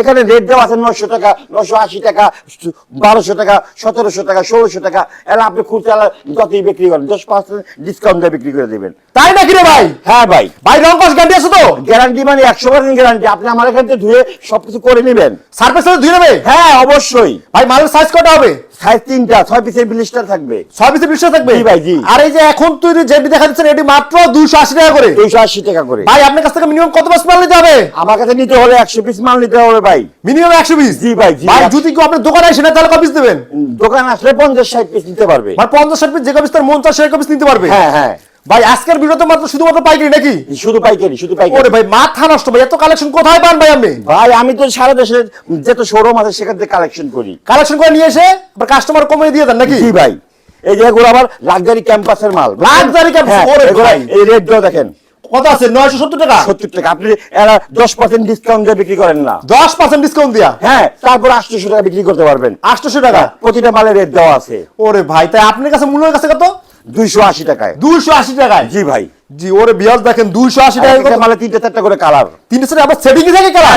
এখানে রেট দেওয়া আছে নশো টাকা নশো আশি টাকা, বারোশো টাকা, সতেরোশো টাকা, ষোলোশো টাকা। এলা আপনি খুচরা যতই বিক্রি করেন, দশ পার্সেন্ট ডিসকাউন্ট দিয়ে বিক্রি করে দেবেন। তাই নাকি রে ভাই? হ্যাঁ ভাই। ভাই রং কস গ্যারান্টি আছে তো? গ্যারান্টি মানে একশো পার্সেন্ট গ্যারান্টি আপনি আমার এখান থেকে ধুয়ে সবকিছু করে নেবেন। সার্ভিস ধুয়ে নেবে? হ্যাঁ অবশ্যই। ভাই মালের সাইজ কটা হবে? সাইজ তিনটা ছয় পিসের ব্লিস্টার থাকবে। ছয় পিসের বিশ্ব থাকবে? ভাই, জি। আর এই যে এখন তুই যেটি দেখা যাচ্ছে এটি মাত্র দুশো আশি টাকা করে। দুইশো আশি টাকা করে। ভাই আপনার কাছ থেকে মিনিমাম কত পিস মাল নিতে হবে? আমার কাছে নিতে হলে একশো পিস মাল নিতে হবে ভাই। মিনিমাম একশো পিস জি ভাই, জি। ভাই যদি কেউ আপনার দোকানে আসে না তাহলে কত পিস দেবেন? দোকান আসলে পঞ্চাশ ষাট পিস নিতে পারবে। মানে পঞ্চাশ ষাট পিস যে কপিস তার মন চায় সে কপিস নিতে পারবে? হ্যাঁ হ্যাঁ। ভাই আজকের ভিডিওতে মাত্র শুধুমাত্র পাইকারি নাকি? শুধু পাইকারি শুধু পাইকারি। ওরে ভাই মাথা নষ্ট ভাই এত কালেকশন কোথায় পান ভাই আপনি? ভাই আমি তো সারা দেশে যত শোরুম আছে সেখান থেকে কালেকশন করি। কালেকশন করে নিয়ে এসে আবার কাস্টমার কমিয়ে দিয়ে দেন নাকি? জি ভাই। এই যে এগুলো আবার লাক্সারি ক্যাম্পাসের মাল। Campus, হ্যাঁ, ওরে ভাই। এই রেট দেখেন। কত আছে? নয়শো সত্তর টাকা? সত্তর টাকা। আপনি এরা দশ পার্সেন্ট ডিসকাউন্ট দিয়ে বিক্রি করেন না। দশ পার্সেন্ট ডিসকাউন্ট দিয়া? হ্যাঁ তারপর আটশোশো টাকা বিক্রি করতে পারবেন। আটশোশো টাকা? প্রতিটা মালের রেট দেওয়া আছে। ওরে ভাই তাই আপনার কাছে মূল্যের কাছে কত? দুইশো আশি টাকায়। দুইশো আশি টাকায়? জি ভাই। জি ওরে বিয়াজ দেখেন দুইশো আশি টাকা একটা মালে তিনটা চারটা করে কালার। তিনটে সেটা আবার সেটিং থাকে কারা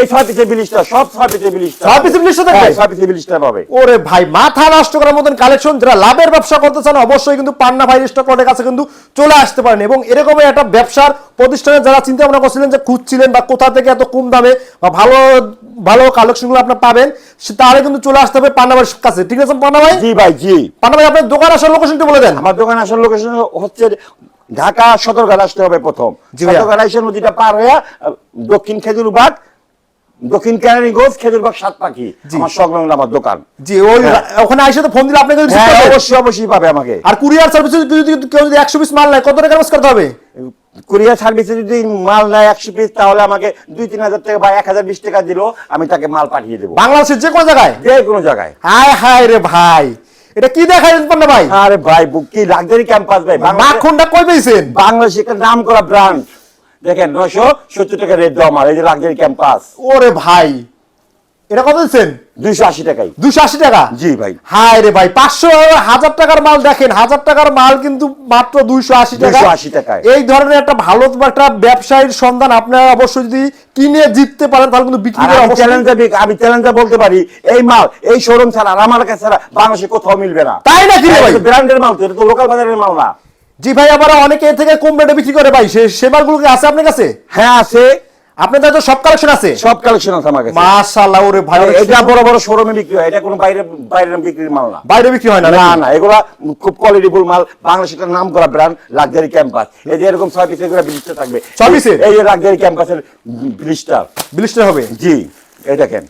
এই ছয় পিসের বিলিশটা সব ছয় পিসের বিলিশটা। ছয় থাকবে? ছয় পিসের বিলিশটা পাবে। ওরে ভাই মাথা নষ্ট করার মতন কালেকশন যারা লাভের ব্যবসা করতে চান অবশ্যই কিন্তু পান্না ভাই স্টক লটের কাছে কিন্তু চলে আসতে পারেন। এবং এরকম একটা ব্যবসার প্রতিষ্ঠানে যারা চিন্তা ভাবনা করছিলেন যে খুঁজছিলেন বা কোথা থেকে এত কম দামে বা ভালো ভালো কালেকশনগুলো আপনার পাবেন তাহলে কিন্তু চলে আসতে হবে পান্না ভাইয়ের কাছে। ঠিক আছে পান্না ভাই? জি ভাই জি। পান্না ভাই আপনার দোকান আসার লোকেশনটি বলে দেন। আমার দোকান আসার লোকেশন হচ্ছে ঢাকা সদরঘাট আসতে হবে প্রথম। সদরঘাট এসে নদীটা পার হয়ে দক্ষিণ খেজুরবাগ দক্ষিণ কেরানীগঞ্জ খেজুরবাগ সাত পাখি। আমার সংলগ্ন আমার দোকান। জি ওই ওখানে আইসে তো ফোন দিলে আপনাকে হ্যাঁ। অবশ্যই অবশ্যই পাবে আমাকে। আর কুরিয়ার সার্ভিস যদি কেউ যদি একশো পিস মাল নেয় কত টাকা খরচ করতে হবে? কুরিয়ার সার্ভিসে যদি মাল নেয় একশো পিস তাহলে আমাকে দুই তিন হাজার টাকা বা এক হাজার বিশ টাকা দিলেও আমি তাকে মাল পাঠিয়ে দেবো। বাংলাদেশের যে কোনো জায়গায়? যে কোনো জায়গায়। হায় হায় রে ভাই। এটা কি দেখাই পান্না ভাই? আরে ভাই বুক কি লাক্সারি ক্যাম্পাস ভাই? মাখনটা কই পেয়েছেন? বাংলাদেশে একটা নাম করা ব্রান্ড দেখেন নয়শো সত্তর টাকা রেট দেওয়া এই যে লাক্সারি ক্যাম্পাস ওরে ভাই। এটা কত দিচ্ছেন? দুইশো আশি দুশো আশি টাকা? জি ভাই। হায় রে ভাই পাঁচশো হাজার টাকার মাল দেখেন হাজার টাকার মাল কিন্তু মাত্র দুইশো আশি টাকা। 280 টাকায়। এই ধরনের একটা ভালো একটা ব্যবসায়ীর সন্ধান আপনারা অবশ্যই যদি কিনে জিততে পারেন তাহলে কিন্তু বিক্রি করে আমি বলতে পারি এই মাল এই শোরুম ছাড়া আমার কাছে ছাড়া বাংলাদেশে কোথাও মিলবে না। তাই নাকি রে ভাই? ব্র্যান্ডের মাল তো এটা তো লোকাল বাজারের মাল না। জি ভাই আবার অনেকে এর থেকে কম রেটে বিক্রি করে ভাই সে সে মালগুলো কি আছে আপনার কাছে? হ্যাঁ আছে। আপনাদের তো সব কালেকশন আছে। সব কালেকশন আছে আমার কাছে। মাশাআল্লাহ ওরে ভাই। এটা বড় বড় শোরুমে বিক্রি হয়। এটা কোনো বাইরে বাইরের বিক্রির মাল না। বাইরে বিক্রি হয় না না না এগুলা খুব কোয়ালিটিফুল মাল। বাংলাদেশের একটা নাম করা ব্র্যান্ড লাক্সারি ক্যাম্পাস এই যে এরকম ছয় পিসের করে ব্লিস্টার থাকবে। ছয় পিসের? এই লাক্সারি ক্যাম্পাসের ব্লিস্টার ব্লিস্টার হবে? জি এই দেখেন।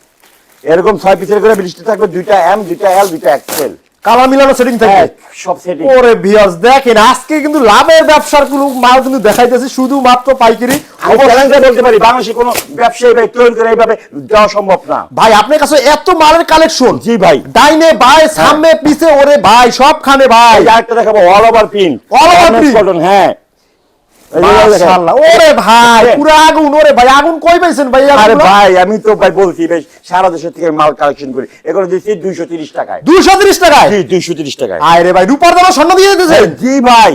এরকম ছয় পিসের করে ব্লিস্টার থাকবে। দুইটা এম দুইটা এল দুইটা এক্সেল কালার মিলানো সেটিং থাকে সব সেটিং ওরে ভিউয়ার্স দেখেন আজকে কিন্তু লাভের ব্যবসার মাল কিন্তু দেখাইতেছি শুধুমাত্র পাইকারি। বলতে পারি বাংলাদেশে কোনো ব্যবসায়ী ভাই তৈরি করে এইভাবে দেওয়া সম্ভব না। ভাই আপনার কাছে এত মালের কালেকশন জি ভাই। ডাইনে বাই সামনে পিছে ওরে ভাই সবখানে ভাই। আরেকটা দেখাবো all over print all over print হ্যাঁ এই যে দেখেন। মাশাআল্লাহ ওরে ভাই। পুরো আগুন ওরে ভাই আগুন কই পাইছেন ভাই? আরে ভাই আমি তো ভাই বলছি বেশ সারা দেশের থেকে মাল কালেকশন করি। এগুলো দিচ্ছি দুইশো তিরিশ টাকায়। 230 টাকায়? জি দুইশো তিরিশ টাকায়। আরে ভাই রূপার দাম স্বর্ণ দিয়ে দিতেছে জি ভাই।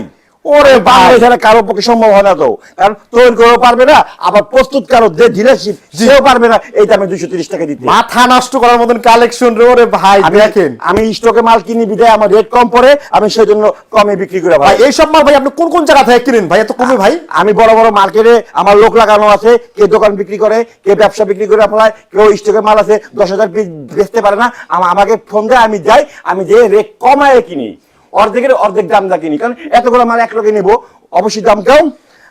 ওরে ভাই বাংলাদেশ ছাড়া কারও পক্ষে সম্ভব হয় না তো। কারণ তৈরি করেও পারবে না আবার প্রস্তুত কারও যে ডিলারশিপ সেও পারবে না এই দামে দুইশো তিরিশ টাকা দিতে। মাথা নষ্ট করার মতন কালেকশন রে ওরে ভাই আমি দেখেন। আমি স্টকে মাল কিনি বিদায় আমার রেট কম পড়ে আমি সেই জন্য কমে বিক্রি করে ভাই। ভাই এই সব মাল ভাই আপনি কোন কোন জায়গা থেকে কিনেন? ভাই এত কমে ভাই। আমি বড় বড় মার্কেটে আমার লোক লাগানো আছে কে দোকান বিক্রি করে কে ব্যবসা বিক্রি করে আপনার কেউ স্টকে মাল আছে দশ হাজার পিস বেচতে পারে না আমাকে ফোন দেয় আমি যাই আমি যে রেট কমায় কিনি। অর্ধেকের অর্ধেক দাম দা কিনি। কারণ এতগুলো মাল এক লোকে নিবো অবশ্যই দাম কম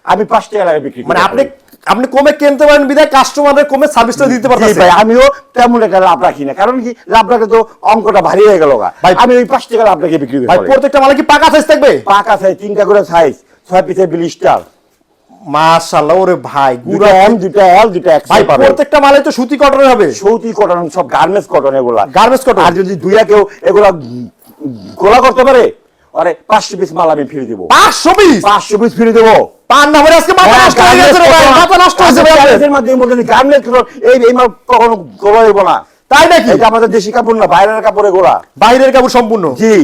আমি পাঁচ টাকা লাগে বিক্রি মানে আপনি আপনি কমে কিনতে পারেন বিদায় কাস্টমারের কমে সার্ভিসটা দিতে জি পারতেছেন ভাই আমিও তেমন একটা লাভ রাখি না। কারণ কি লাভ রাখলে তো অঙ্কটা ভারী হয়ে গেল ভাই- আমি ওই পাঁচ টাকা লাভ রেখে বিক্রি ভাই প্রত্যেকটা মালে কি পাকা সাইজ থাকবে? পাকা সাইজ তিনটা করে সাইজ ছয় পিসের বিলিস্টার মাশাআল্লাহ ওরে ভাই দুটা গুড়া এম দুটা এল দুটা ভাই পাবে। প্রত্যেকটা মালে তো সুতি কটন হবে। সুতি কটন সব গার্মেন্টস কটন এগুলা। গার্মেন্টস কটন আর যদি দুইয়া কেউ এগুলা গোলা করতে পারে? আরে পাঁচশো পিস মাল আমি ফিরে দেবো। 500 পিস পাঁচশো পিস ফিরে দেবো। পান না আজকে মাথা নষ্ট হয়ে গেছে রে ভাই মাথা নষ্ট মাধ্যমে গার্মেন্টস এই এই মাল কখনো গোলা না। তাই নাকি? এটা আমাদের দেশি কাপড় না বাইরের কাপড়ে গোলা। বাইরের কাপড় সম্পূর্ণ? জি।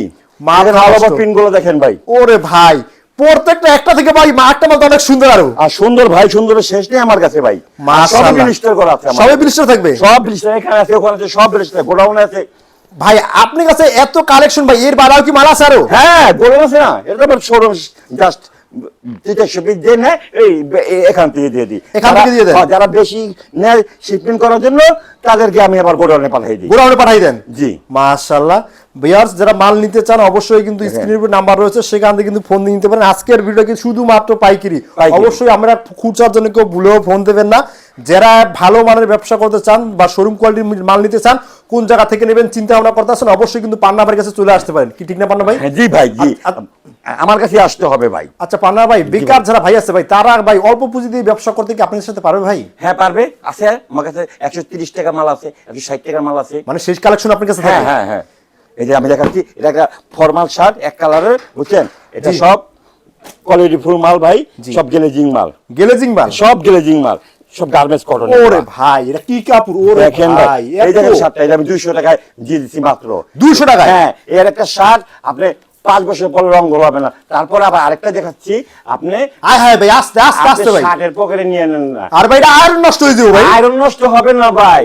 ভালো। প্রিন্টগুলো দেখেন ভাই। ওরে ভাই প্রত্যেকটা একটা থেকে ভাই মা একটা মাল অনেক সুন্দর আরও। আর সুন্দর ভাই সুন্দরের শেষ নেই আমার কাছে ভাই। সব ব্লিস্টার করা আছে সবাই বিলিস্টার থাকবে? সব ব্লিস্টার এখানে আছে ওখানে আছে সব ব্লিস্টার গোডাউনে আছে। ভাই আপনার কাছে এত কালেকশন ভাই এর বাড়াও কি মাল আছে আরও? হ্যাঁ গোডাউন আছে না। এটা তো শোরুম জাস্ট তিনশো পিস দিয়ে নেয় এই এখান থেকে দিয়ে দিই। এখান থেকে দিয়ে দেন? যারা- যারা বেশি নেয় শিপমেন্ট করার জন্য তাদেরকে আমি আবার গোডাউনে পাঠিয়ে দিই। গোডাউনে পাঠাই দেন? জি। মাশাআল্লাহ। ভিউয়ার্স যারা মাল নিতে চান অবশ্যই কিন্তু স্ক্রিনের উপর নাম্বার রয়েছে সেখান থেকে কিন্তু ফোন দিয়ে নিতে পারেন। আজকের ভিডিও কিন্তু শুধুমাত্র পাইকারি। পাইকারি। অবশ্যই আমরা খুচরার জন্য কেউ ভুলেও ফোন দেবেন না। যারা ভালো মানের ব্যবসা করতে চান বা শোরুম কোয়ালিটির মাল নিতে চান কোন জায়গা থেকে নেবেন চিন্তা ভাবনা করতে আসেন অবশ্যই কিন্তু পান্না ভাইয়ের কাছে চলে আসতে পারেন। কি ঠিক না পান্না ভাই? হ্যাঁ, জি ভাই জি। আমার কাছে আসতে হবে ভাই। আচ্ছা পান্না ভাই বেকার যারা ভাই আছে ভাই তারা ভাই অল্প পুঁজি দিয়ে ব্যবসা করতে কি আপনাদের সাথে পারবে ভাই? হ্যাঁ পারবে। আছে আমার কাছে একশো তিরিশ টাকা মাল আছে একশো ষাট টাকার মাল আছে। মানে শেষ কালেকশন আপনার কাছে হ্যাঁ হ্যাঁ হ্যাঁ। এই যে আমি দেখাচ্ছি এটা একটা ফর্মাল শার্ট এক কালারের বুঝছেন? এটা সব কোয়ালিটি ফুল মাল ভাই সব গ্লেজিং মাল। গেলেজিং মাল? সব গ্লেজিং মাল। সব গার্মেন্টস কটন ওরে ভাই এটা কি কাপড়? ওরে দেখেন ভাই ভাই এই দেখেন শার্টটা এটা আমি দুইশো টাকায় দিয়ে দিচ্ছি মাত্র। 200 টাকায়? হ্যাঁ এর একটা শার্ট আপনি পাঁচ বছর পরে রং হবে না। তারপরে আবার আরেকটা দেখাচ্ছি আপনি আয় হায় ভাই আস্তে আস্তে আস্তে ভাই। শার্টের পকেটে নিয়ে নেন না। আর ভাই এটা আয়রন নষ্ট হয়ে যাবে ভাই। আয়রন নষ্ট হবে না ভাই।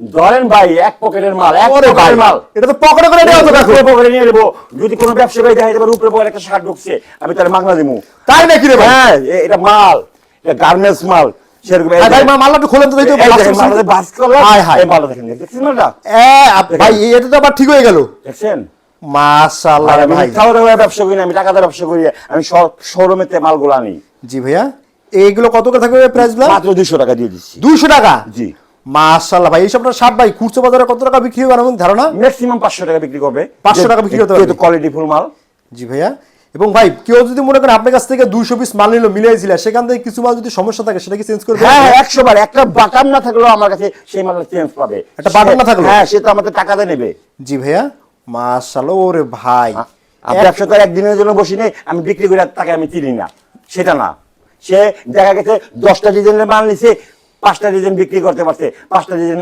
ধরেন ভাই এক পকেটের মাল এক পকেটের মাল। এটা তো পকেটে করে যাবে এখন। উপরে পকেটে নিয়ে নেব। যদি কোনো ব্যবসায়ী দেখা যাবে উপরে পকেটে একটা শার্ট ঢুকছে আমি তাহলে মাগনা দিব তাই নাকি রে ভাই? হ্যাঁ এটা মাল এটা গার্মেন্টস মাল। সেরকম এই ভাই ভাই দেখেন। মা মাল্লা একটু খোলেন তো দেখি তো এই last দেখেন, option। মালটা বাস করলাম। এই দেখেন, দেখছেন মালটা? ভাই এটা তো আবার ঠিক হয়ে গেল দেখছেন? মাশাআল্লাহ ভাই মিথ্যা ব্যবসা করি না, আমি টাকা দিয়ে ব্যবসা করি আমি শোরুমেতে মালগুলো আনি জি ভাইয়া এইগুলো কত করে থাকবে প্রাইসগুলো মাত্র দুশো টাকা দিয়ে দিচ্ছি 200 টাকা জি মাশাআল্লাহ ভাই এইসবটা ভাই খুচরো বাজারে কত টাকা বিক্রি হবে এমন ধারণা ম্যাক্সিমাম পাঁচশো টাকা বিক্রি করবে 500 টাকা বিক্রি করতে পারবে। কোয়ালিটি ফুল মাল জি ভাইয়া এবং ভাই কেউ যদি মনে করেন আপনার কাছ থেকে 200 পিস মাল নিলো মিলিয়েছিল সেখান থেকে কিছু মাল যদি সমস্যা থাকে সেটা কি চেঞ্জ করবে হ্যাঁ একশো বার একটা বাটাম না থাকলেও আমার কাছে সেই মালটা চেঞ্জ পাবে। একটা button না থাকলেও? হ্যাঁ সে তো আমাদের টাকাতে নেবে। জি ভাইয়া মাশাআল্লাহ ওরে ভাই। আর ব্যবসা তো একদিনের জন্য বসি নেই আমি বিক্রি করে তাকে আমি চিনি না। সেটা না। সে দেখা গেছে দশটা ডিজাইনের মাল নিছে পাঁচটা ডিজাইন বিক্রি করতে পারছে পাঁচটা ডিজাইন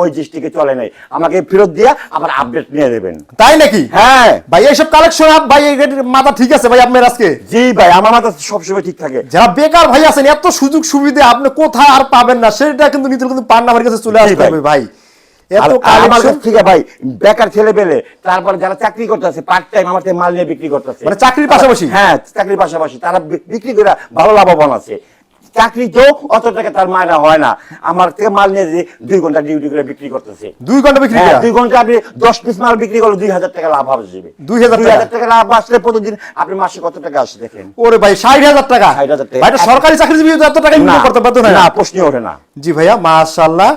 ওই ডিস্ট্রিক্টে চলে নাই। আমাকে ফেরত দিয়া আবার আপডেট নিয়ে দেবেন তাই নাকি? হ্যাঁ। ভাই এইসব কালেকশন ভাই এই মাথা ঠিক আছে ভাই আপনার আজকে? জি ভাই আমার মাথা সবসময় ঠিক থাকে। যারা বেকার ভাই আছেন এত সুযোগ সুবিধা আপনি কোথায় আর পাবেন না? সেটা কিন্তু নিতে কিন্তু পান্না আমার কাছে চলে আসতে ভাই। হবে ভাই আর- আর আমার কালেকশন কাছ থেকে ভাই বেকার ছেলে পেলে তারপর যারা চাকরি করতেছে পার্ট টাইম আমার মাল নিয়ে বিক্রি করতেছে। মানে চাকরির পাশাপাশি? হ্যাঁ চাকরির পাশাপাশি। তারা বিক্রি করে ভালো লাভবান আছে। চাকরিতেও অত টাকা তার মায়েরা হয় না। আমার থেকে মাল নিয়ে যে দুই ঘণ্টা ডিউটি করে বিক্রি করতেছে। দুই ঘণ্টা বিক্রি হ্যাঁ, দুই ঘণ্টা আপনি দশ পিস মাল বিক্রি করলে দুই হাজার টাকা লাভ আসবে 2000 দুই হাজার টাকা। লাভ আসলে প্রতিদিন আপনি মাসে কত টাকা আসে দেখেন? ওরে ভাই ষাট হাজার টাকা। 60,000 টাকা। সরকারি চাকরি এত টাকা করতে পারতো না? প্রশ্ন প্রশ্নই ওঠে না। জি ভাইয়া মাশাআল্লাহ।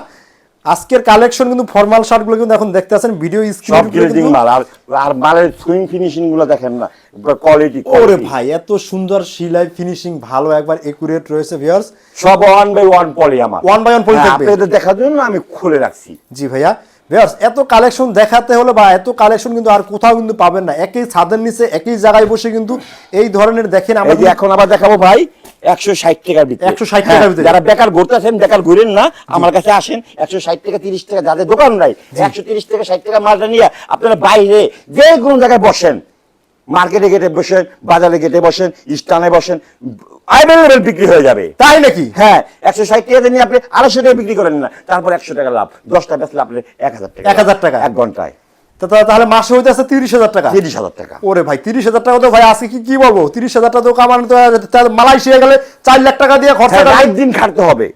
আজকের কালেকশন কিন্তু ফর্মাল শার্টগুলো কিন্তু এখন দেখতে আছেন ভিডিও সব স্ক্রিন গ্লেজিং মাল আর আর মালের সুইং ফিনিশিংগুলো দেখেন না কোয়ালিটি ওরে ভাই এত সুন্দর সিলাই ফিনিশিং ভালো একবার একুরেট রয়েছে ভিউয়ার্স সব ওয়ান বাই ওয়ান পলি আমার। By one poly হ্যাঁ, থাকবে। আপনাদের দেখার জন্য আমি খুলে রাখছি। জি ভাইয়া ভিউয়ার্স এত কালেকশন দেখাতে হলে বা এত কালেকশন কিন্তু আর কোথাও কিন্তু পাবেন না। একই ছাদের নিচে একই জায়গায় বসে কিন্তু এই ধরনের দেখেন আমরা এখন আবার দেখাবো ভাই একশো ষাট টাকার ভিতরে 160 টাকার হ্যাঁ, ভিতরে। যারা বেকার ঘুরতেছেন বেকার ঘুরেন না আমার কাছে আসেন একশো ষাট টাকা তিরিশ টাকা যাদের দোকান নাই একশো তিরিশ টাকা ষাট টাকা মালটা নিয়ে আপনারা বাইরে যে কোনো জায়গায় বসেন। মার্কেটে গেটে বসেন বাজারে গেটে বসেন স্টানে বসেন অ্যাভেলেবেল বিক্রি হয়ে যাবে। তাই নাকি? হ্যাঁ একশো ষাট টাকা নিয়ে আপনি আড়াইশো টাকা বিক্রি করেন না তারপর একশো টাকা লাভ দশটা বেচলে আপনি এক হাজার টাকা। 1000 টাকা। এক ঘন্টায়। তাহলে মাসে হইতে আছে তিরিশ হাজার টাকা। তিরিশ হাজার টাকা। ওরে ভাই তিরিশ হাজার টাকা তো ভাই আজকে কি কি বলব? তিরিশ হাজার টাকা তো কামানো তো মালয়েশিয়া গেলে চার লাখ টাকা দিয়ে খরচা হ্যাঁ, দিন খাটতে হবে।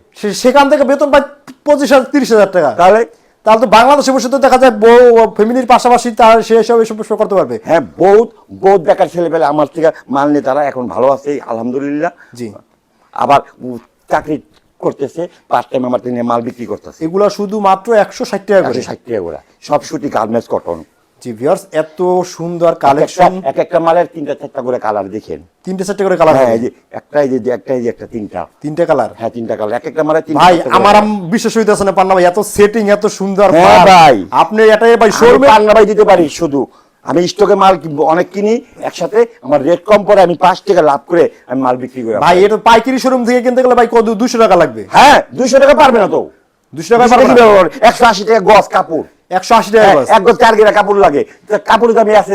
সেখান থেকে বেতন পায় পঁচিশ হাজার তিরিশ হাজার টাকা। তাহলে? তাহলে তো বাংলাদেশে বসে তো দেখা যায় বউ ফ্যামিলির পাশাপাশি তার সে সব এসব করতে পারবে। হ্যাঁ বহুত বহুত বেকার ছেলে পেলে আমার থেকে মাল নিয়ে তারা এখন ভালো আছে আলহামদুলিল্লাহ। জি। আবার উম, চাকরি করতেছে পার্ট টাইম আমার নিয়ে মাল বিক্রি করতেছে। এগুলা শুধুমাত্র একশো ষাট টাকা করে। ষাট টাকা করে। সব সুতি গার্মেন্টস কটন জি ভিউয়ার্স এত সুন্দর কালেকশন এক একটা মালের তিনটা চারটা করে কালার দেখেন। তিনটে চারটে করে কালার হ্যাঁ যে যে একটা এই যে একটা তিনটা। তিনটে কালার হ্যাঁ তিনটা কালার এক একটা মালের ভাই আমার হইতেছে না পান্না ভাই এত সেটিং এত সুন্দর হ্যাঁ ভাই। আপনি এটাই ভাই শোরুমে পান্না ভাই দিতে পারি শুধু। আমি স্টকে মাল অনেক কিনি একসাথে আমার রেট কম পরে আমি পাঁচ টাকা লাভ করে আমি মাল বিক্রি করি ভাই এটা পাইকারি শোরুম থেকে কিনতে গেলে ভাই কত? দুশো টাকা লাগবে। হ্যাঁ দুইশো টাকা পারবে না তো। দুশো টাকা একশো আশি টাকা গজ কাপড়। একশো আশি টাকা হ্যাঁ, এক গজ চার গেরা কাপড় লাগে। তা কাপড়ের দামি আছে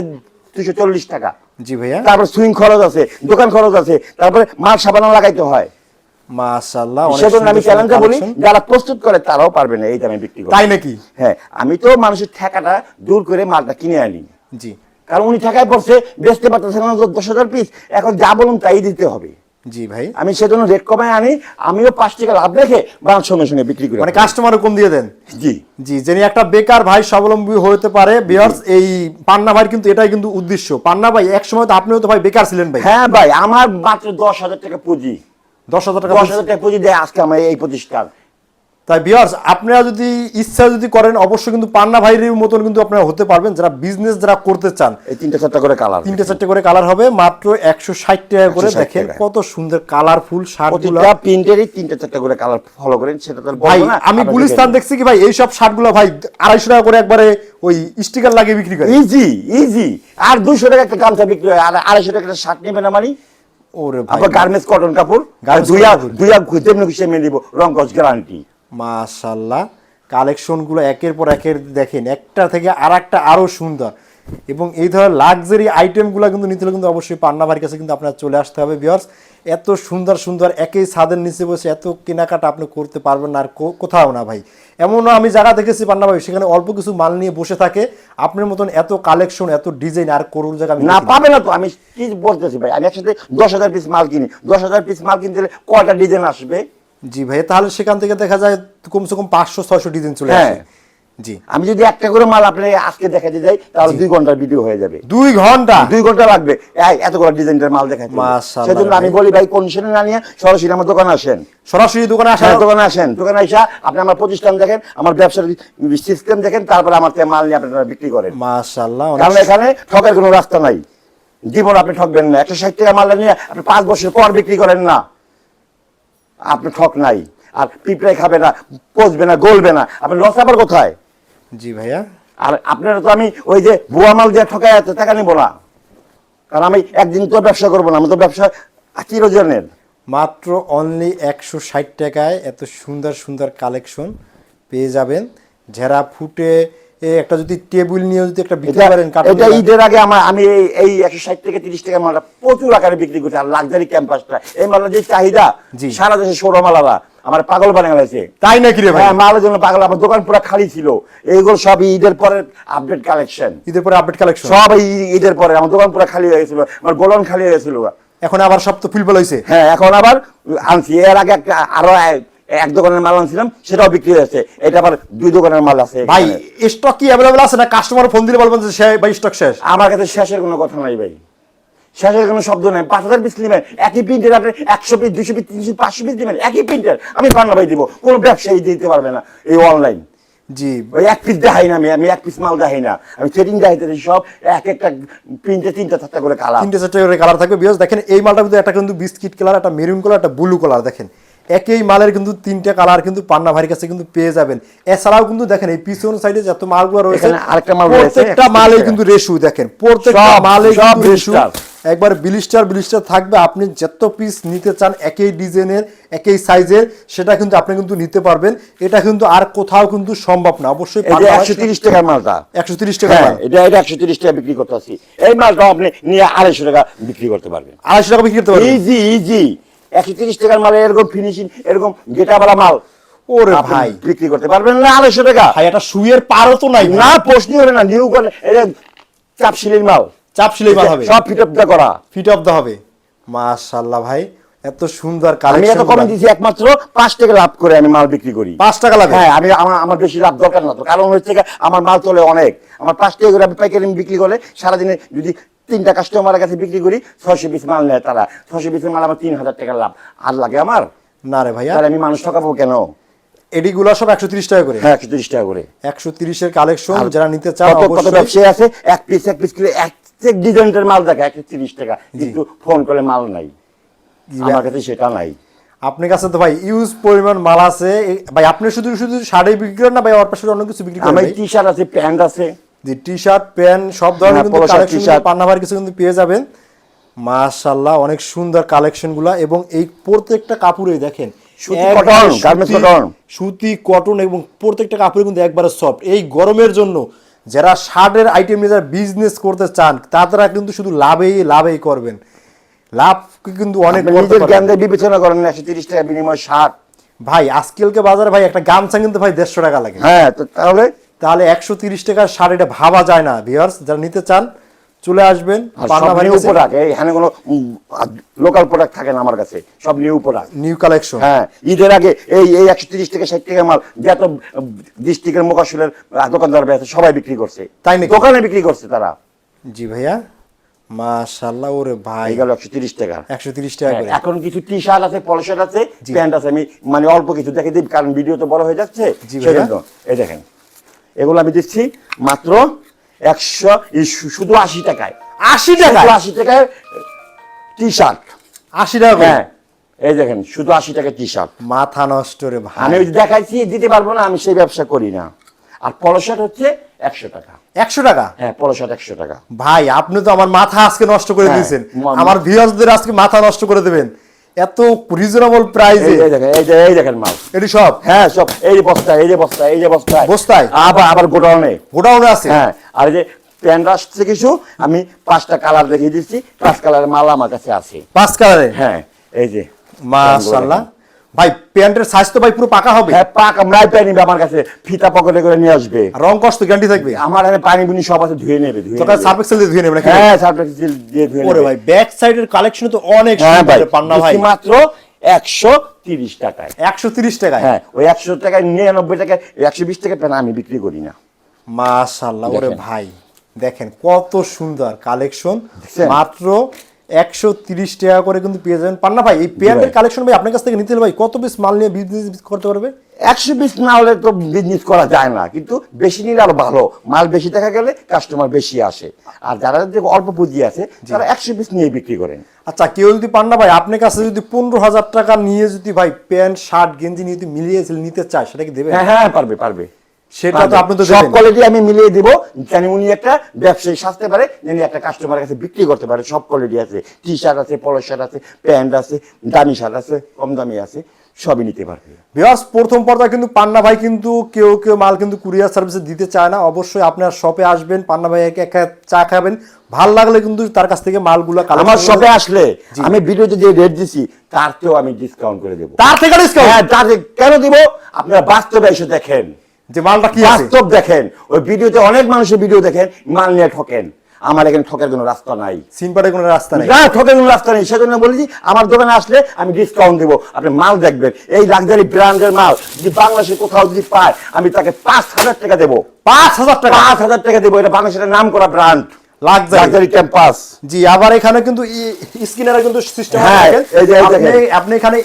দুশো চল্লিশ টাকা। জি ভাইয়া। তারপর সুইং খরচ আছে দোকান খরচ আছে তারপরে মাল সাবানা লাগাইতে হয়। মাশাআল্লাহ অনেক আমি সুন্দর বলি যারা প্রস্তুত করে তারাও পারবে না এই দামে বিক্রি করে তাই নাকি? হ্যাঁ আমি তো মানুষের ঠেকাটা দূর করে মালটা কিনে আনি। জি। কারণ উনি ঠেকায় পড়ছে বেচতে পারতেছে না দশ হাজার পিস এখন যা বলুন তাই দিতে হবে। জি ভাই। আমি সেজন্য রেট কমায় আনি আমিও পাঁচ টাকা লাভ রেখে বাংলার সঙ্গে সঙ্গে বিক্রি করি। মানে কাস্টমারও কম দিয়ে দেন? জি। জি যিনি একটা বেকার ভাই স্বাবলম্বী হতে পারে বিয়ার্স এই পান্না ভাইয়ের কিন্তু এটাই কিন্তু উদ্দেশ্য। পান্না ভাই এক সময় তো আপনিও তো ভাই বেকার ছিলেন ভাই। হ্যাঁ ভাই আমার মাত্র দশ হাজার টাকা পুঁজি। দশ হাজার টাকা দশ হাজার টাকা পুঁজি দেয় আজকে আমার এই প্রতিষ্ঠান। তাই বিয়ার্স আপনারা যদি ইচ্ছা যদি করেন অবশ্যই কিন্তু পান্না ভাইয়ের মতন কিন্তু আপনারা হতে পারবেন যারা বিজনেস যারা করতে চান। এই তিনটা চারটা করে কালার তিনটে চারটে করে কালার হবে মাত্র একশো ষাট টাকা করে 160 দেখেন কত সুন্দর কালারফুল প্রিন্টেরই তিনটা চারটা করে কালার ফলো করেন সেটা তো ভাই আমি গুলিস্তান দেখছি কি ভাই এইসব শার্টগুলো ভাই আড়াইশো টাকা করে একবারে ওই স্টিকার লাগিয়ে বিক্রি করে ইজি ইজি আর দুশো টাকা একটা গামছা বিক্রি হয় আর আড়াইশো টাকা একটা শার্ট নেবে না মানে ওরে ভাই। আবার গার্মেন্টস কটন কাপড়। দুইয়া দুইয়া তেমনি হিসেবে মেনে দিব রং কস গ্যারান্টি মাশাল্লাহ কালেকশনগুলো একের পর একের দেখেন একটা থেকে আর একটা আরও সুন্দর। এবং এই ধরনের লাক্সারি আইটেমগুলো কিন্তু নিতে হলে কিন্তু অবশ্যই পান্না ভাইয়ের কাছে কিন্তু আপনার চলে আসতে হবে বিয়ার্স এত সুন্দর সুন্দর একই ছাদের নিচে বসে এত কেনাকাটা আপনি করতে পারবেন না আর কোথাও না ভাই। এমনও আমি জায়গা দেখেছি পান্না ভাই সেখানে অল্প কিছু মাল নিয়ে বসে থাকে আপনার মতন এত কালেকশন এত ডিজাইন আর করুন জায়গা না। পাবে না তো আমি কি বলতেছি ভাই? আমি একসাথে দশ হাজার পিস মাল কিনি। দশ হাজার পিস মাল কিনতে কয়টা ডিজাইন আসবে? জি ভাই তাহলে সেখান থেকে দেখা যায় কমসে কম পাঁচশো ছয়শো ডিজাইন চলে হ্যাঁ। আসে। জি। আমি যদি একটা করে মাল আপনি আজকে দেখাতে যাই তাহলে দুই ঘণ্টার ভিডিও হয়ে যাবে। দুই ঘণ্টা? দুই ঘণ্টা লাগবে। এই এত করে ডিজাইনের মাল দেখাতে মাশাআল্লাহ সেজন্য আমি বলি ভাই কন্ডিশনে না নিয়ে সরাসরি আমার দোকানে আসেন। সরাসরি দোকানে আসা হ্যাঁ, দোকানে আসেন। দোকানে আসা আপনি আমার প্রতিষ্ঠান দেখেন আমার ব্যবসার সিস্টেম দেখেন তারপরে আমার থেকে মাল নিয়ে আপনারা বিক্রি করেন। মাশাল্লাহ কারণ এখানে ঠকের কোনো রাস্তা নাই। জীবন আপনি ঠকবেন না। একশো ষাট টাকা মাল নিয়ে আপনি পাঁচ বছর পর বিক্রি করেন না। আপনি ঠক নাই আর পিঁপড়াই খাবে না পচবে না গলবে না আপনি লস আবার কোথায়? জি ভাইয়া। আর আপনারা তো আমি ওই যে ভুয়া মাল দিয়ে ঠকাই আছে টাকা নিবো না। কারণ আমি একদিন তো ব্যবসা করব না আমি তো ব্যবসা চিরজনের মাত্র অনলি একশো ষাট টাকায় এত সুন্দর সুন্দর কালেকশন পেয়ে যাবেন। যারা ফুটে একটা যদি টেবিল নিয়ে যদি একটা বিক্রি করেন এটা ঈদের আগে আমার আমি এই এই একশো ষাট থেকে তিরিশ টাকা মালটা প্রচুর আকারে বিক্রি করছি আর লাক্সারি ক্যাম্পাসটা এই মালটা যে চাহিদা সারা দেশে সৌরমালারা আমার পাগল বানিয়ে গেছে। তাই নাকি রে ভাই? হ্যাঁ মালের জন্য পাগল আমার দোকান পুরো খালি ছিল। এইগুলো সব ঈদের পরে আপডেট কালেকশন ঈদের পরে আপডেট কালেকশন সব ঈদের পরে আমার দোকান পুরো খালি হয়ে গেছিল আমার গোলন খালি হয়ে গেছিল। এখন আবার সব তো ফুলফল হয়েছে হ্যাঁ এখন আবার আনছি। এর আগে একটা আরও এক- দোকানের মাল আনছিলাম সেটাও বিক্রি হয়েছে এটা আবার দুই দোকানের মাল আছে ভাই স্টক কি অ্যাভেলেবল আছে না কাস্টমার ফোন দিলে বলবেন যে ভাই স্টক শেষ? আমার কাছে শেষের কোনো কথা নাই ভাই। শেষের কোনো শব্দ নাই। পাঁচ হাজার পিস নেবেন একই প্রিন্টের আপনি একশো পিস দুশো পিস তিনশো পাঁচশো পিস নেবেন একই প্রিন্টের আমি পান্না ভাই দিব কোনো ব্যবসায়ী দিতে পারবে না এই অনলাইন জি। ওই এক পিস দেখাই না আমি আমি এক পিস মাল দেখাই না। আমি সেটিং দেখাইতে সব এক একটা প্রিন্টে তিনটা চারটা করে কালার তিনটে চারটে করে কালার থাকবে বিকজ দেখেন এই মালটার মধ্যে একটা কিন্তু বিস্কিট কালার একটা মেরুন কালার একটা ব্লু কালার দেখেন। একই মালের কিন্তু তিনটে কালার কিন্তু পান্না ভাইয়ের কাছে কিন্তু পেয়ে যাবেন। এছাড়াও কিন্তু দেখেন এই পিছন সাইডে যত মালগুলো রয়েছে আরেকটা মাল রয়েছে, প্রত্যেকটা মালে কিন্তু রেশু দেখেন প্রত্যেকটা মালে সব কিন্তু রেশু একবার বিলিস্টার বিলিস্টার থাকবে। আপনি যত পিস নিতে চান একই ডিজাইনের একই সাইজের সেটা কিন্তু আপনি কিন্তু নিতে পারবেন। এটা কিন্তু আর কোথাও কিন্তু সম্ভব না। অবশ্যই একশো তিরিশ টাকার মালটা একশো তিরিশ টাকা হ্যাঁ। এটা এটা একশো তিরিশ টাকা বিক্রি করতে আসছি এই মালটাও আপনি নিয়ে আড়াইশো টাকা বিক্রি করতে পারবেন। আড়াইশো টাকা বিক্রি করতে পারবেন। ইজি ইজি একশো তিরিশ টাকার মালে এরকম ফিনিশিং এরকম গেটাওয়ালা মাল। ওরে ভাই। বিক্রি করতে পারবেন না আড়াইশো টাকা। ভাই এটা পারও তো নাই। না প্রশ্নই হলে না। নিউ করে এটা চাপ সিলির মাল। চাপ মাল হবে। সব ফিট আপ করা। ফিট অফ দা হবে। মাশাআল্লাহ ভাই এত সুন্দর আমি এত কমে দিয়েছি একমাত্র পাঁচ টাকা লাভ করে আমি মাল বিক্রি করি। পাঁচ টাকা লাগে হ্যাঁ আমি আমার আমার বেশি লাভ দরকার না। তো কারণ হচ্ছে আমার মাল চলে অনেক। আমার পাঁচ টাকা করে আমি পাইকারি বিক্রি করে সারাদিনে যদি তিনটা কাস্টমারের কাছে বিক্রি করি ছয়শো পিস মাল নেয় তারা। ছয়শো পিসের মাল আমার তিন হাজার টাকা লাভ। আর লাগে আমার? না রে ভাইয়া। তাহলে আমি মানুষ ঠকাবো কেন? এডিগুলো সব একশো তিরিশ টাকা করে। হ্যাঁ একশো তিরিশ টাকা করে। একশো তিরিশের কালেকশন যারা নিতে চান কত কত ব্যবসায়ী আছে এক পিস এক পিস করে এক ডিজাইনের মাল দেখে একশো তিরিশ টাকা। কিন্তু ফোন করে মাল নাই। আমার কাছে সেটা নাই। আপনার কাছে তো ভাই ইউজ পরিমাণ মাল আছে। ভাই আপনি শুধু শুধু শাড়ি বিক্রি করেন না ভাই ওর পাশে অন্য কিছু বিক্রি করেন আমার ভাই? টি শার্ট আছে প্যান্ট আছে। যে টি শার্ট প্যান্ট সব ধরনের হ্যাঁ, কিন্তু কালেকশন। পান্নাভার কিছু কিন্তু পেয়ে যাবেন। মাশাআল্লাহ অনেক সুন্দর কালেকশনগুলা এবং এই প্রত্যেকটা কাপড়ে দেখেন সুতি কটন এবং প্রত্যেকটা কাপড়ে কিন্তু একবারে সফট এই গরমের জন্য যারা শার্টের আইটেম নিয়ে যারা বিজনেস করতে চান তারা কিন্তু শুধু লাভেই লাভেই করবেন। লাভ কিন্তু অনেক নিজের বিবেচনা করেন একশো তিরিশ টাকা বিনিময় শার্ট। ভাই আজকালকে বাজারে ভাই একটা গামছা কিন্তু ভাই দেড়শো টাকা লাগে। হ্যাঁ তো তাহলে তাহলে একশো তিরিশ টাকার শার্ট এটা ভাবা যায় না ভিউয়ার্স যারা নিতে চান চলে আসবেন। এখানে কোনো লোকাল প্রোডাক্ট থাকে না আমার কাছে সব নিউ প্রোডাক্ট নিউ কালেকশন হ্যাঁ ঈদের আগে এই এই একশো তিরিশ থেকে ষাট টাকা মাল যত ডিস্ট্রিক্টের মোকাশলের দোকানদার আছে সবাই বিক্রি করছে। তাই নাকি? দোকানে বিক্রি করছে তারা। জি ভাইয়া মাশাল্লাহ ওরে ভাই। গেল একশো তিরিশ টাকা। একশো তিরিশ টাকা করে। হ্যাঁ, এখন কিছু টি শার্ট আছে পলো শার্ট আছে প্যান্ট আছে আমি মানে অল্প কিছু দেখে দিই কারণ ভিডিও তো বড় হয়ে যাচ্ছে জি ভাইয়া। সেজন্য এই দেখেন। এগুলো আমি দিচ্ছি মাত্র একশো শুধু আশি টাকায়। আশি টাকা আশি টাকায় টি শার্ট আশি টাকা হ্যাঁ এই দেখেন শুধু আশি টাকায় টি শার্ট মাথা নষ্ট রে আমি দেখাইছি দিতে পারব না আমি সেই ব্যবসা করি না। আর পলো শার্ট হচ্ছে একশো টাকা। একশো টাকা? হ্যাঁ পলো শার্ট একশো টাকা। ভাই আপনি তো আমার মাথা আজকে নষ্ট করে হ্যাঁ, দিয়েছেন। আমার ভিউয়ার্সদের আজকে মাথা নষ্ট করে দেবেন। এত রিজনেবল প্রাইসে এই দেখেন এই যে এই দেখেন মাল। এটি সব? হ্যাঁ সব। এই যে বস্তা এই যে বস্তা এই যে বস্তা বস্তায়? আবার আবার গোডাউনে। গোডাউনে আছে? হ্যাঁ আর এই যে প্যান্ট আসছে কিছু আমি পাঁচটা কালার দেখিয়ে দিচ্ছি পাঁচ কালারের মাল আমার কাছে আছে। পাঁচ কালারে হ্যাঁ এই যে। মাশাআল্লাহ। ভাই প্যান্টের সাইজ তো ভাই পুরো পাকা হবে। হ্যাঁ পাক আমরাই পাই নিবে আমার কাছে। ফিতা পকেটে করে নিয়ে আসবে। রং কষ্ট গ্যারান্টি থাকবে? আমার এখানে পানি বুনি সব আছে ধুয়ে নেবে ধুয়ে তোকে। সার্ফ এক্সেল দিয়ে ধুয়ে নেবে হ্যাঁ সার্ফেক্স দিয়ে ধুয়ে নেবে। ওরে ভাই ব্যাক সাইডের কালেকশন তো অনেক হ্যাঁ সুন্দর পান্না ভাই। মাত্র একশো তিরিশ টাকায়। একশো তিরিশ টাকায়? হ্যাঁ ওই একশো টাকায় নিরানব্বই টাকায় একশো বিশ টাকা পেন আমি বিক্রি করি না। মাশাআল্লাহ ওরে ভাই দেখেন কত সুন্দর কালেকশন মাত্র একশো তিরিশ টাকা করে কিন্তু পেয়ে যাবেন। পান্না ভাই এই কালেকশন ভাই। আপনার কাছ থেকে নিতে ভাই কত পিস মাল নিয়ে বিজনেস করতে পারবে? একশো বিশ না হলে তো বিজনেস করা যায় না কিন্তু বেশি নিলে আরও ভালো। মাল বেশি দেখা গেলে কাস্টমার বেশি আসে। আর যারা যে অল্প পুঁজি আছে তারা একশো পিস নিয়ে বিক্রি করেন আচ্ছা কেউ যদি পান্না ভাই আপনার কাছে যদি পনেরো হাজার টাকা নিয়ে যদি ভাই প্যান্ট শার্ট গেঞ্জি নিয়ে যদি মিলিয়ে নিতে চায় সেটা কি দেবে? হ্যাঁ হ্যাঁ পারবে পারবে। সেটা তো আপনি তো সব কোয়ালিটি আমি মিলিয়ে দিব উনি একটা ব্যবসায়ী সাজতে পারে একটা কাস্টমারের কাছে বিক্রি করতে পারে। সব কোয়ালিটি আছে। টি শার্ট আছে পলো শার্ট আছে প্যান্ট আছে দামি শার্ট আছে কম দামি আছে সবই নিতে পারবে। প্রথম পর্যায়ে কিন্তু পান্না ভাই কিন্তু কেউ কেউ মাল কিন্তু কুরিয়ার সার্ভিসে দিতে চায় না। অবশ্যই আপনার শপে আসবেন পান্না ভাই এক এক চা খাবেন। ভালো লাগলে কিন্তু তার কাছ থেকে মালগুলো আমার শপে আসলে আমি ভিডিওতে যে রেট দিছি তার চেয়েও আমি ডিসকাউন্ট করে দেবো। তার থেকে ডিসকাউন্ট হ্যাঁ তাতে কেন দিব? আপনারা বাস্তবে এসে দেখেন। যে মালটা কি বাস্তব দেখেন ওই ভিডিওতে অনেক মানুষের ভিডিও দেখেন মাল নিয়ে ঠকেন। আমার এখানে ঠকের কোনো রাস্তা নাই। সিম্পারের কোনো রাস্তা নেই? না ঠকের কোনো রাস্তা নেই। সেজন্য বলেছি আমার দোকানে আসলে আমি ডিসকাউন্ট দেবো। আপনি মাল দেখবেন। এই লাক্সারি ব্র্যান্ডের মাল যদি বাংলাদেশে কোথাও যদি পায় আমি তাকে পাঁচ হাজার টাকা দেবো। পাঁচ হাজার টাকা? পাঁচ হাজার টাকা দেবো। এটা বাংলাদেশের নাম করা ব্র্যান্ড। লাক্সারি ক্যাম্পাস জি আবার এখানে কিন্তু স্ক্রিনের কিন্তু সিস্টেম হ্যাঁ, এই যে- এই আপনি আপনি এখানে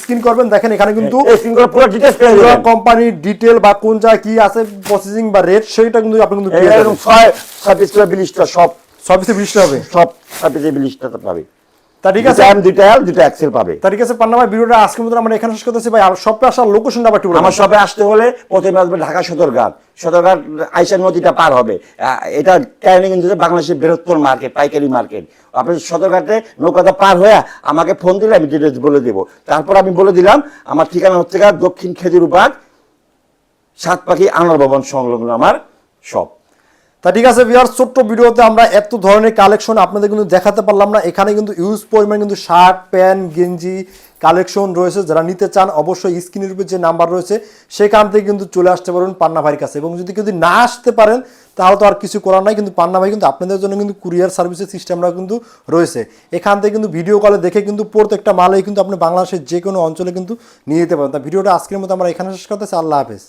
স্ক্রিন করবেন দেখেন এখানে কিন্তু স্ক্রিন করে পুরো ডিটেইলস পেয়ে যাবেন। কোম্পানি ডিটেল বা কোন জায়গায় কি আছে প্রসেসিং বা রেট সেটা কিন্তু আপনি কিন্তু পেয়ে যাবেন ছয় ছয় পিস সব সার্ভিস বৃষ্টি হবে। সব সার্ভিস বিলিশটা পাবে তা ঠিক আছে। এল এক্সেল পাবে। তা ঠিক আছে পান্না ভাই ভিডিওটা আজকের আমরা এখানে শেষ করতেছি। ভাই আর সবটা আসার লোকেশনটা আবার একটু আমার। শপে আসতে হলে প্রথমে আসবে ঢাকা সদরঘাট। সদরঘাট আইসা নদীটা পার হবে। এটা বাংলাদেশের বৃহত্তর মার্কেট পাইকারি মার্কেট আপনি সদরঘাটে নৌকাটা পার হয়ে আমাকে ফোন দিলে আমি ডিটেলস বলে দেবো। তারপর আমি বলে দিলাম আমার ঠিকানা হচ্ছে দক্ষিণ খেজুরবাগ সাত পাখি আনার ভবন সংলগ্ন আমার শপ তা ঠিক আছে ভিউয়ার ছোট্ট ভিডিওতে আমরা এত ধরনের কালেকশন আপনাদের কিন্তু দেখাতে পারলাম না। এখানে কিন্তু ইউজ পরিমাণ কিন্তু শার্ট প্যান্ট গেঞ্জি কালেকশন রয়েছে। যারা নিতে চান, অবশ্যই স্ক্রিনের উপর যে নাম্বার রয়েছে, সেখান থেকে কিন্তু চলে আসতে পারবেন পান্না ভাইয়ের কাছে। এবং যদি যদি না আসতে পারেন, তাহলে তো আর কিছু করার নাই। কিন্তু পান্না ভাই কিন্তু আপনাদের জন্য কিন্তু কুরিয়ার সার্ভিসের সিস্টেমটা কিন্তু রয়েছে। এখান থেকে কিন্তু ভিডিও কলে দেখে কিন্তু প্রত্যেকটা মালেই কিন্তু আপনি বাংলাদেশের যে কোনো অঞ্চলে কিন্তু নিয়ে যেতে পারেন। তা ভিডিওটা আজকের মতো আমরা এখানে শেষ করতেছি। আল্লাহ হাফেজ।